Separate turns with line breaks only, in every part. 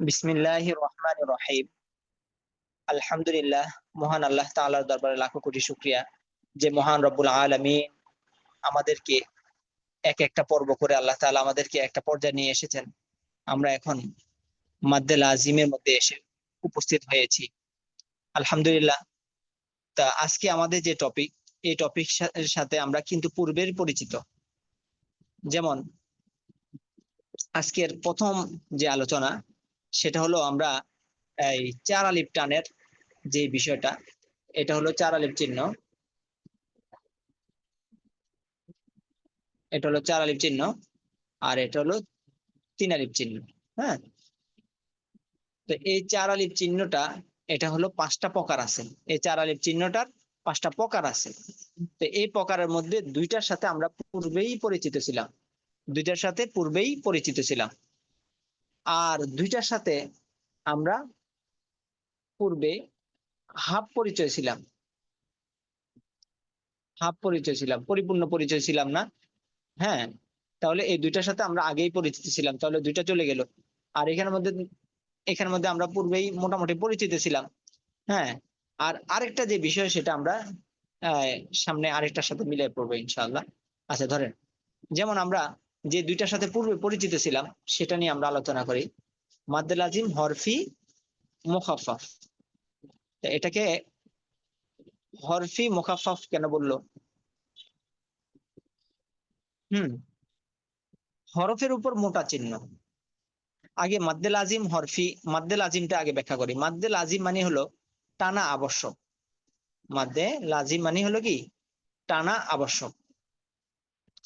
বিসমিল্লাহ রহমান রহিম আলহামদুলিল্লাহ, মহান আল্লাহ তাআলার দরবারে লাখো কোটি শুক্রিয়া যে মহান রব্বুল আলামিন আমাদেরকে এক একটা পর্ব করে আল্লাহ তাআলা আমাদেরকে একটা পর্যায়ে নিয়ে এসেছেন। আমরা এখন মাদ্দেল আজিমের মধ্যে এসে উপস্থিত হয়েছি। আলহামদুলিল্লাহ, তা আজকে আমাদের যে টপিক এই টপিক সাথে আমরা কিন্তু পূর্বের পরিচিত। যেমন আজকের প্রথম যে আলোচনা সেটা হলো আমরা এই চার আলিপ টানের যে বিষয়টা, এটা হলো চার আলিপ চিহ্ন। এটা হলো চার আলিপ চিহ্ন আর এটা হলো তিন আলিপ চিহ্ন হ্যাঁ? তো এই চার আলিপ চিহ্নটা, এটা হলো পাঁচটা প্রকার আছে। এই চার আলিপ চিহ্নটার পাঁচটা প্রকার আছে। তো এই প্রকারের মধ্যে দুইটার সাথে আমরা পূর্বেই পরিচিত ছিলাম। দুইটার সাথে পূর্বেই পরিচিত ছিলাম। আর দুইটার সাথে আমরা পূর্বে হাফ পরিচয় ছিলাম। হাফ পরিচয় ছিলাম, পরিপূর্ণ পরিচয় ছিলাম না। হ্যাঁ তাহলে এই দুইটার সাথে আমরা আগেই পরিচিত ছিলাম, তাহলে দুইটা চলে গেল। আর এখানের মধ্যে এখানের মধ্যে আমরা পূর্বেই মোটামুটি পরিচিত ছিলাম। হ্যাঁ আর আরেকটা যে বিষয় সেটা আমরা সামনে আরেকটার সাথে মিলাই পড়ব ইনশাল্লাহ আচ্ছা ধরেন, যেমন আমরা যে দুইটার সাথে পূর্বে পরিচিত ছিলাম, সেটা নিয়ে আমরা আলোচনা করি। মাদ্দেল আজিম হরফি মুখাফাফ এটাকে হরফি মুখাফাফ কেন বলল? হুম। হরফের উপর মোটা চিহ্ন। আগে মাদ্দেল আজিম হরফি, মাদ্দেল আজিমটা আগে ব্যাখ্যা করি। মাদ্দেল আজিম মানে হলো টানা আবশ্যক। মাদ্দে লাজিম মানে হলো কি? টানা আবশ্যক।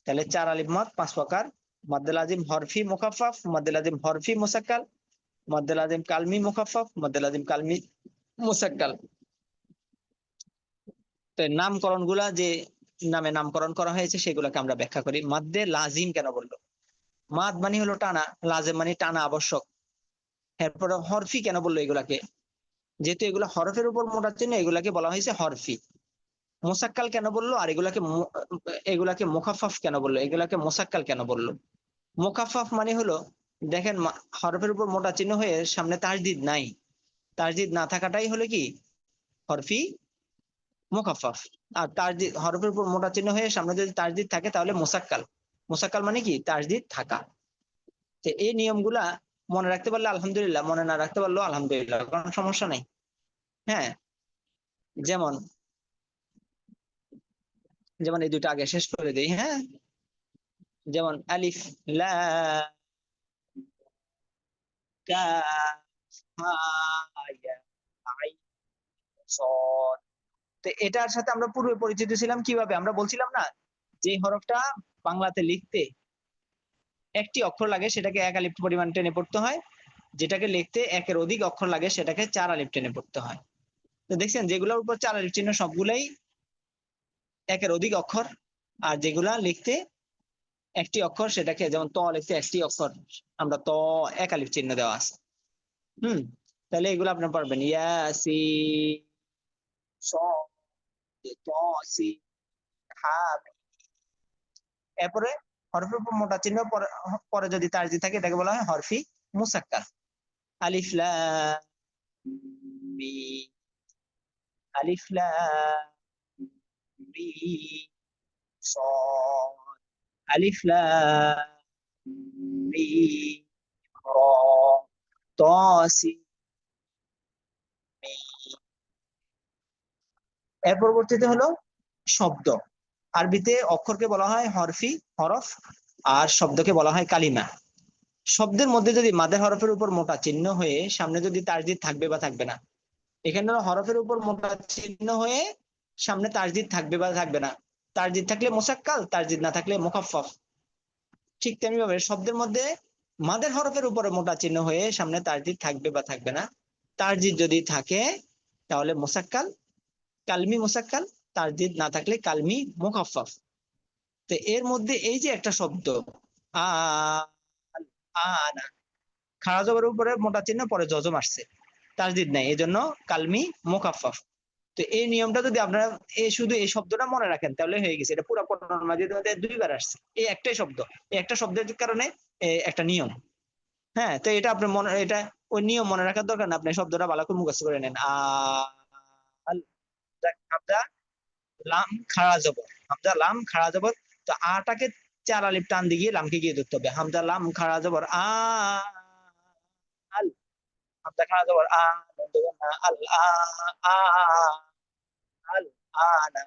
তাহলে চার আলিফ মত পাঁচ প্রকার। মাদ্দেল আজিম, হরফি মুখাফাফ মাদ্দেল আজিম, হরফি, মুসাক্কাল। মাদ্দেল আজিম, কালমি মুখাফাফ মাদ্দেল আজিম, কালমি, মুসাক্কাল। তো নামকরণগুলা যে নামে নামকরণ করা হয়েছে, সেগুলোকে আমরা ব্যাখ্যা করি। মাদ্দে লাজিম কেন বলল? মাদ মানে হলো টানা, লাজেম মানে টানা আবশ্যক। এরপরে হরফি কেন বলল এগুলাকে? যেহেতু এগুলো হরফের উপর মোটা চিহ্ন এগুলাকে বলা হয়েছে হরফি। মোসাক্কাল কেন বলল? আর এগুলাকে এগুলাকে মুখাফাফ কেন বলল? এগুলাকে মোসাক্কাল কেন বলল? মুখাফাফ মানে হলো, দেখেন হরফের উপর মোটা চিহ্ন হয়ে সামনে তাজদিদ নাই। তাজদিদ না থাকাটাই হলো কি? হরফি মুখাফাফ আর তাজদিদ, হরফের উপর মোটা চিহ্ন হয়ে সামনে যদি তাজদিদ থাকে তাহলে মোসাক্কাল। মোসাক্কাল মানে কি? তাজদিদ থাকা। তো এই নিয়মগুলা মনে রাখতে পারলে আলহামদুলিল্লাহ, মনে না রাখতে পারলেও আলহামদুলিল্লাহ, কোনো সমস্যা নাই। হ্যাঁ? যেমন যেমন এই দুটো আগে শেষ করে দিই হ্যাঁ? যেমন আলিফ এটার সাথে আমরা পূর্বে পরিচিত ছিলাম কীভাবে? আমরা বলছিলাম না যে হরফটা বাংলাতে লিখতে একটি অক্ষর লাগে, সেটাকে এক আলিফ পরিমাণ টেনে পড়তে হয়। যেটাকে লিখতে একের অধিক অক্ষর লাগে, সেটাকে চার আলিফ টেনে পড়তে হয়। তো দেখছেন, যেগুলোর উপর চার আলিফ চিহ্ন সবগুলাই একের অধিক অক্ষর, আর যেগুলা লিখতে একটি অক্ষর সেটাকে যেমন ত লিখতে একটি অক্ষর, আমরা ত এক আলিফ চিহ্ন দেওয়া আছে। হুম, তাহলে এগুলো আপনার পারবেন ইয়াসি সি এরপরে হরফের উপর মোটা চিহ্ন পরে যদি তারজি থাকে, এটাকে বলা হয় হরফি মুসাক্কার। আলিফ লাম মিম আলিফ লাম মিম صاد ألف لام ميم را طا سين এর পরবর্তীতে হলো শব্দ আরবিতে অক্ষরকে বলা হয় হরফি হরফ আর শব্দকে বলা হয় কালিমা শব্দের মধ্যে যদি মাদের হরফের উপর মোটা চিহ্ন হয়ে সামনে যদি তারজিদ থাকবে বা থাকবে না এখানে হরফের উপর মোটা চিহ্ন হয়ে সামনে তারজিদ থাকবে বা থাকবে না। তারজিদ থাকলে মোসাক্কাল তারজিদ না থাকলে মুখাফফ ঠিক তেমনি ভাবে শব্দের মধ্যে মাদের হরফের উপরে মোটা চিহ্ন হয়ে সামনে তারজিদ থাকবে বা থাকবে না। তারজিদ যদি থাকে, তাহলে মোসাক্কাল, কালমি মোসাক্কাল তারজিদ না থাকলে কালমি মুখাফফ তো এর মধ্যে এই যে একটা শব্দ আনা খাড়া উপরে মোটা চিহ্ন, পরে জজম আসছে। তারজিদ নাই এই জন্য কালমি মুখাফফ তো এই নিয়মটা যদি আপনারা এই শুধু এই শব্দটা মনে রাখেন, তাহলে হয়ে গেছে। এটা পুরো কোরআন মাজিদে দুইবার আসছে। এই একটাই শব্দ। এই একটা শব্দের কারণে একটা নিয়ম। হ্যাঁ তো এটা আপনার মনে, এটা ওই নিয়ম মনে রাখার দরকার না। আপনি শব্দটা ভালো করে মুখস্থ করে নেন। হামজা লাম, খাড়া, জবর। হামজা লাম, খাড়া, জবর। তো আটাকে চার আলিফ টান দিয়ে লামকে গিয়ে ধরতে হবে। হামজা লাম, খাড়া, জবর আল। হামজা খাড়া জবর আ নুন না, আল আল আনা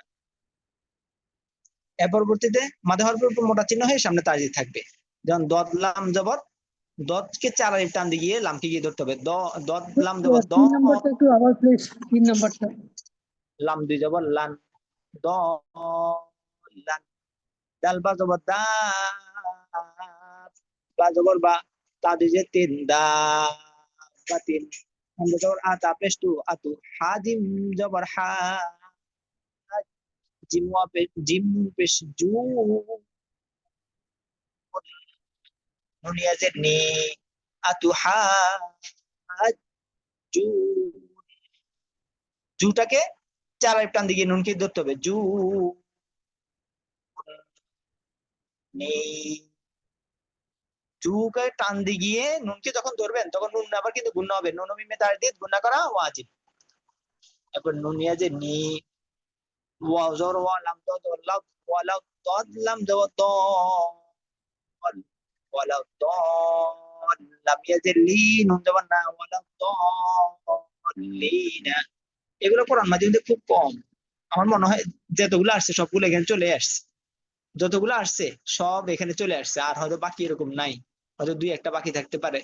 এর পরবর্তীতে মাঝে হরফের উপর মোটা চিহ্ন হয়ে সামনে তাজি থাকবে। যেমন দদ লাম জবর। দদকে চার আলিফ টান দিয়ে লামকে গিয়ে ধরতে হবে। দ দদ লাম জবর দ
তিন নম্বরটা একটু আবার প্লিজ তিন নম্বরটা।
লাম দুই জবর লান। দ লান। দাল বা জবর দা। বা জবর বা। তা দুই যে তিন দা। বা তিন হামজা জবর আ তা পেশ টু আতু হা জিম জবর হা জিম ওয়া পেশ জিম পেশ জু নুনিয়া যে নি আতু হা জু জুটাকে চার আলিফ টান দিয়ে নুনকে ধরতে হবে। জু। নেই। জুকে টান দিয়ে গিয়ে নুনকে যখন ধরবেন, তখন নুন আবার কিন্তু গুণ হবে। নুন মিমে তার দিয়ে গুণা করা ওয়াজিব। এরপর নুনিয়া যে নি, ওয়া জর, ওয়া লাম, দ দ লাম ওয়া লাম দদ লাম, দ দ, ওয়া লাম দ, লাম ইয়াজে লি, নুন জবান না, ওয়া লাম দ লিনা এগুলো কোরআন মাজিদে খুব কম। আমার মনে হয় যতগুলো আসছে সবগুলো এখানে চলে আসছে। যতগুলো আসছে, সব এখানে চলে আসছে। আর হয়তো বাকি এরকম নাই। হয়তো দুই একটা বাকি থাকতে পারে।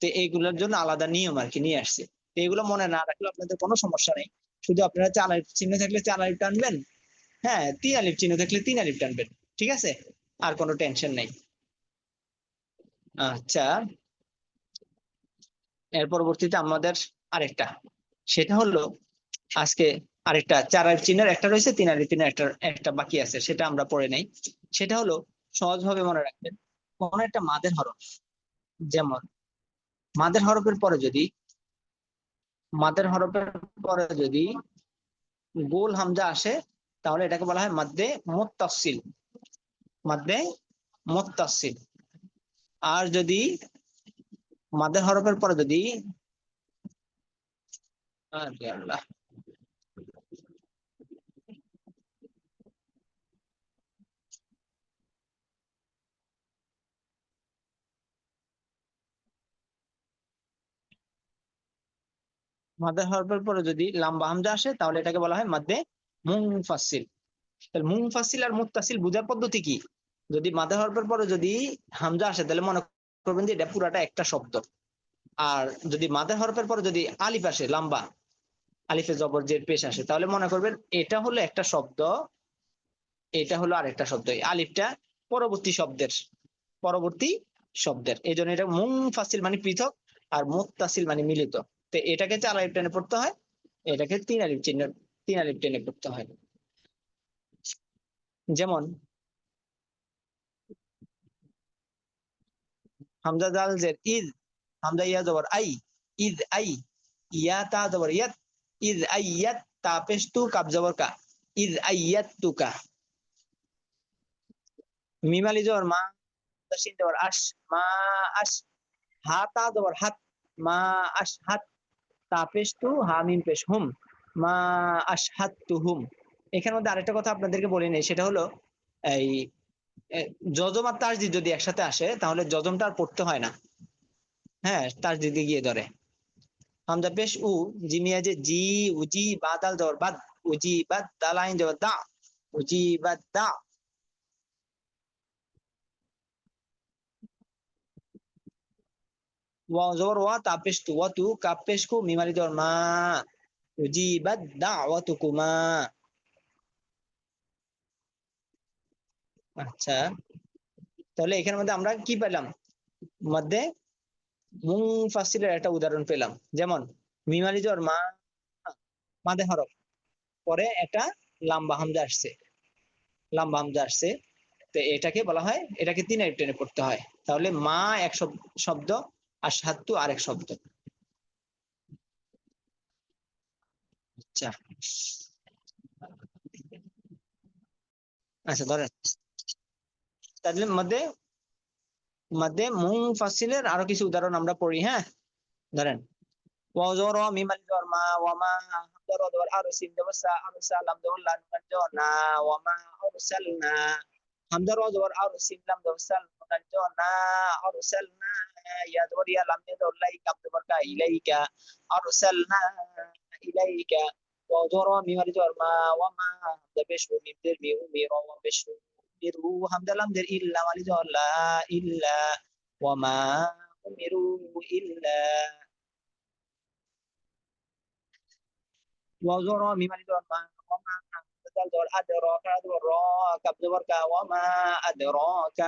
তো এইগুলোর জন্য আলাদা নিয়ম আর কি নিয়ে আসছে। এগুলো মনে না রাখলে আপনাদের কোনো সমস্যা নেই। শুধু আপনারা চার চিহ্ন থাকলে চার টানবেন হ্যাঁ তিন আলিফ চিহ্ন থাকলে তিন আলিফ টানবেন, ঠিক আছে? আর কোনো টেনশন নেই। আচ্ছা এর পরবর্তীতে আমাদের আরেকটা। সেটা হলো, আজকে আরেকটা চার আলিফ চিহ্নের একটা রয়েছে, তিন আলিফ চিহ্নের একটা একটা বাকি আছে, সেটা আমরা পড়ে নেই। সেটা হলো, সহজভাবে মনে রাখবেন কোন একটা মাদের হরফ। যেমন, মাদের হরফের পরে যদি, মাদের হরফের পরে যদি গোল হামজা আসে, তাহলে এটাকে বলা হয় মাদ্দে মোত্তাসিল মাদ্দে মোত্তাসিল আর যদি, মাদের হরফের পরে যদি, আল্লাহ। মাদ্দে হরফের পরে যদি লাম্বা হামজা আসে, তাহলে এটাকে বলা হয় মাদ্দে মুনফাসিল তাহলে মুনফাসিল আর মুত্তাসিল বোঝার পদ্ধতি কি? যদি মাদ্দে হরফের পরে যদি হামজা আসে, তাহলে মনে করবেন যে এটা পুরাটা একটা শব্দ। আর যদি মাদের হরফের পরে যদি আলিফ আসে, লাম্বা আলিফে জবর জের পেশ আসে, তাহলে মনে করবেন এটা হলো একটা শব্দ, এটা হলো আরেকটা শব্দ। এই আলিফটা পরবর্তী শব্দের পরবর্তী শব্দের। এই জন্য এটা মুনফাসিল মানে পৃথক আর মুত্তাসিল মানে মিলিত। তো এটাকে চার আলিফ টেনে পড়তে হয়, এটাকে তিন আলিফ চিহ্ন, তিন আলিফ টেনে পড়তে হয়। যেমন, হামজা জাল জের ইদ, হামজা ইয়া জবর আই, ইদ আই, ইয়া তা জবর ইয়াত, ইদ আই ইয়াত তা পেশ তু কাব জবর কা, ইদ আই ইয়াত তু কা। মিমালি জবর মা তাসিন জবর আশ, মা আশ, হা তা জবর হাত, মা আশ হাত তা পেশ তু হা মিম পেশ হুম, মা আশ হাত তু হুম। এখানের মধ্যে আরেকটা কথা আপনাদেরকে বলে নেই, সেটা হলো, এই যজম আর তাসদিদ যদি একসাথে আসে, তাহলে যজমটা আর পড়তে হয় না। হ্যাঁ তাসদিদে গিয়ে ধরে। হামজা পেশ উ জিমিয়া যে জি, উজি বাদাল জবর বাদ উজি বাদ দালাইন জবর দা, উজি বাদ দা। ওয়া জবর ওয়া জবর মা উজি বাদ দা ওয়া তু কুমা আচ্ছা তাহলে এখানের মধ্যে আমরা কি পেলাম? মধ্যে একটা উদাহরণ পেলাম। যেমন মিমালি জ্বর মা মাদে হরফ। পরে একটা লাম্বা হামজা আসছে। লাম্বা হামজা আসছে। তো এটাকে বলা হয়, এটাকে তিন আলিফ টেনে পড়তে হয়। তাহলে মা এক শব- শব্দ আর আরেক শব্দ। আচ্ছা। আচ্ছা ধরেন। তাহলে মধ্যে মধ্যে মুংফাসিলের আরও কিছু উদাহরণ আমরা পড়ি হ্যাঁ? ধরেন। ওয়ার আরসিম দেবসা আরসা লাম দেওয়াল্লা নুনাল জনা ওয়ামা আরসালনা। হামদার يدوري لم يدور ليك أكبرك إليك أرسلنا إليك ودرا میاری دار ما و ما در بشو میمدر میو میرا و بشو میرو هم دلم در إلا ولی دار لا ایلا و ما میرو ایلا و زورا میماری ما وما ما دل دار ادراک ادراک ابدور کا و ما ادراک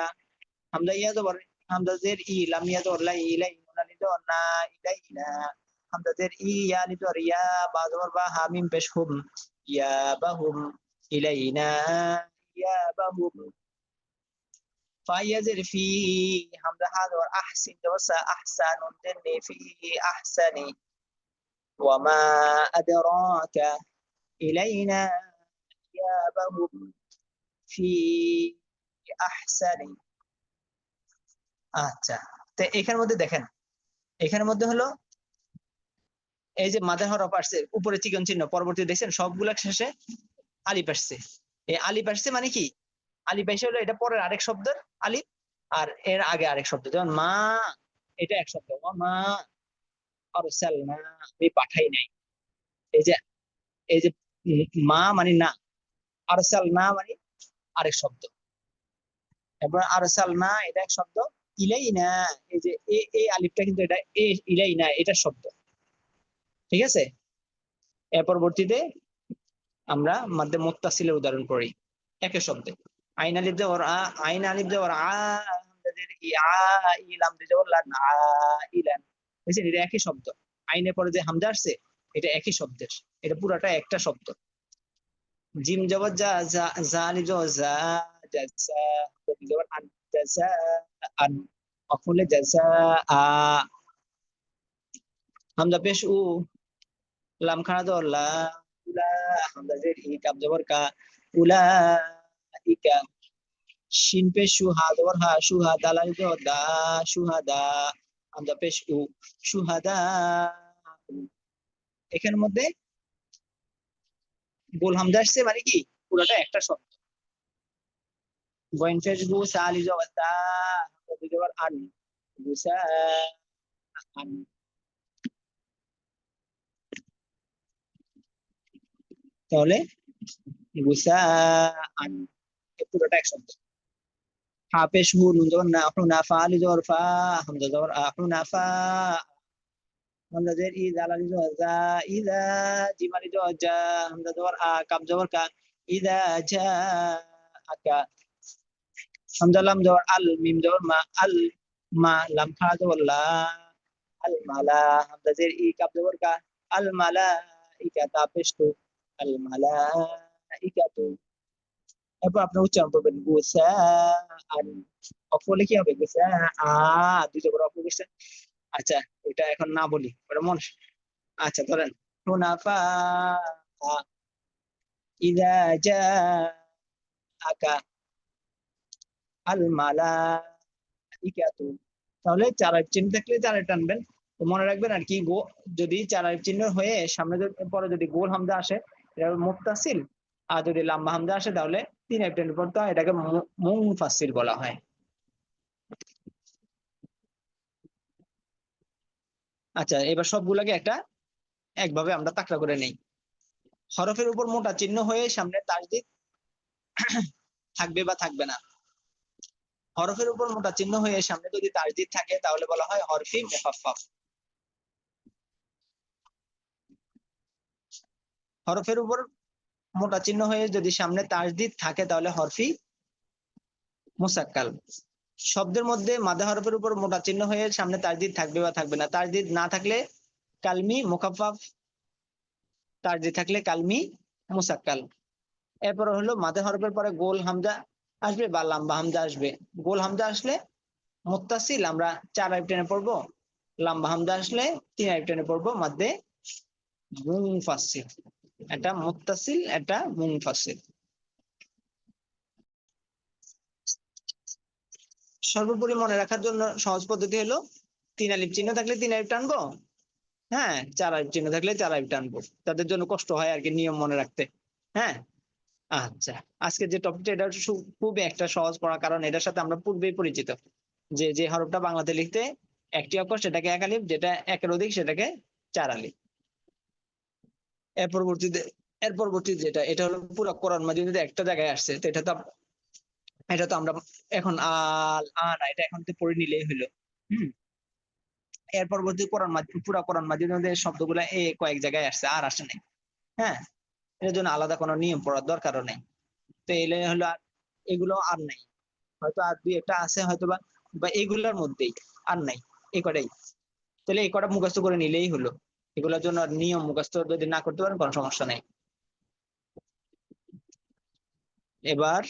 هم دیگه دوباره حمد زرعي لم يدور لي لي إليه ندرنا إلينا حمد زرعي يا لدور يا بعض با من بشهم. يا بهم إلينا يا بهم. فايزر فيه حمد هذا أحسن دوسا أحسن دني فيه أحسن وما أدراك إلينا يا بهم. في أحسن আচ্ছা। তো এখানের মধ্যে দেখেন, এখানের মধ্যে হলো এই যে মাথার হরফ আসছে উপরে চিকন চিহ্ন পরবর্তী দেখছেন সবগুলা শেষে আলিপ আসছে। এই আলিপ আসছে মানে কি? আলিপ এসে হলো এটা পরের আরেক শব্দের আলিপ আর এর আগে আরেক শব্দ, যেমন মা, এটা এক শব্দ, মা অরসাল না আমি পাঠাই নাই। এই যে এই যে মা মানে না আরসাল না মানে আরেক শব্দ। এবার আরসাল না এটা এক শব্দ ইলাই না এই যে এ এই আলিপটা কিন্তু এটা এ ইলাই না এটা শব্দ ঠিক আছে এর পরবর্তীতে আমরা মাধ্যে মুত্তাসিলের উদাহরণ পড়ি একই শব্দে আইন আলিফ দে ওর আ আইন আলিফ দে ওর আ ইলাম দে লান আ ইলান বুঝছেন এটা একই শব্দ আইনের পরে যে হামজা আসছে এটা একই শব্দের এটা পুরাটা একটা শব্দ জিম জবর যা যা যা আলিফ জবর যা জবর আন জাসা আন অফুলে জাসা আ হামজা পেশ উ লাম খানা দর উলা হামজা জের ই কাব জবর কা উলা ইকা শিন পে সুহা দর হা সুহা দালাল দা সুহাদা হামজা পেশ উ সুহাদা এখানের মধ্যে গোল হামজা আসছে মানে কি? পুরোটা একটা শব্দ। জবর তা হামজা জবর আন গুসা আন তাহলে গুসা পুরোটা এক হাফেশ হু নুন জবর না আপনু না আলি জবর ফা হামজা জবর আপনু না হামজা জের ই জালালি জবর জা ইদা জিমালি জবর জা হামজা জবর আ কাব জবর কা ইদা জা আকা হামজা লাম জবর আল মিম জবর মা, আল মা লাম খা জবর লা, আল মালা হামজা জের, ই কাব জবর কা, আল মালা ইকা তা, পেশ, তো, আল মালাইকাতু এরপর আপনি উচ্চারণ করবেন গুসা আন। অফলে কি হবে গুসা আ দুটো করে অফ গেছে। আচ্ছা এটা এখন না বলি, ওটা মন আচ্ছা ধরেন, হুনাফা ইদা জা আকা আল মালাইকাতু। তাহলে চার চিহ্ন থাকলে চারে টানবেন, তো মনে রাখবেন আর কি গো, যদি চার চিহ্ন হয়ে সামনে পরে যদি গোল হামজা আসে, এটা মুক্তাসিল আর যদি লাম্বা হামজা আসে, তাহলে তিন টেনে পড়তে হয়, এটাকে মুফাসিল বলা হয়। আচ্ছা এবার সবগুলাকে একটা একভাবে আমরা তাকড়া করে নেই। হরফের উপর মোটা চিহ্ন হয়ে সামনে তাসদিদ থাকবে বা থাকবে না। হরফের উপর মোটা চিহ্ন হয়ে সামনে যদি তাসদিদ থাকে, তাহলে বলা হয় হরফি মুখাফফাফ হরফের উপর মোটা চিহ্ন হয়ে যদি সামনে তাসদিদ থাকে, তাহলে হরফি মুসাক্কাল। শব্দের মধ্যে মাদা হরফের উপর মোটা চিহ্ন হয়ে সামনে তাসদিদ থাকবে বা থাকবে না। তাসদিদ না থাকলে কালমি মুখাফাফ তাসদিদ থাকলে কালমি মুসাক্কাল। এরপর হলো মাদা হরফের পরে গোল হামজা আসবে বা লাম্বা হামজা আসবে। গোল হামজা আসলে মুত্তাসিল, আমরা চার আইব টেনে পড়ব। লাম্বা হামজা আসলে তিন আইব টেনে পড়ব, মাধ্যে এটা মুত্তাসিল এটা মুনফাসিল। সর্বোপরি মনে রাখার জন্য সহজ পদ্ধতি হলো তিন আলিফ চিহ্ন থাকলে তিন আলিফ টানবো। হ্যাঁ চার আলিফ চিহ্ন থাকলে চার আলিফ টানবো। তাদের জন্য কষ্ট হয় আর কি, নিয়ম মনে রাখতে। হ্যাঁ আচ্ছা আজকে যে টপিকটা এটা খুবই একটা সহজ পড়া, কারণ এটার সাথে আমরা পূর্বেই পরিচিত। যে যে হরফটা বাংলাতে লিখতে একটি অক্ষর সেটাকে এক আলিফ, যেটা একের অধিক সেটাকে চার আলিফ। এর পরবর্তীতে, এর পরবর্তী যেটা, এটা হলো পুরো কোরআন মাজিদে একটা জায়গায় আসছে, তো এটা তো এটা তো আমরা এখন আল আনা এটা এখন তো পড়ে নিলেই হলো হুম। এর পরবর্তী কোরআন মাজিদ পুরা কোরআন মাজিদের মধ্যে শব্দগুলা এ কয়েক জায়গায় আসছে, আর আসে নাই। হ্যাঁ? এর জন্য আলাদা কোনো নিয়ম পড়ার দরকারও নেই। তো এই হলো আর এগুলো আর নাই। হয়তো আর দুই একটা আছে হয়তো বা বা এগুলোর মধ্যেই আর নাই, এই কটাই। তাহলে এই কটা মুখস্থ করে নিলেই হলো। এগুলোর জন্য নিয়ম মুখস্থ যদি না করতে পারেন, কোনো সমস্যা নেই। এবার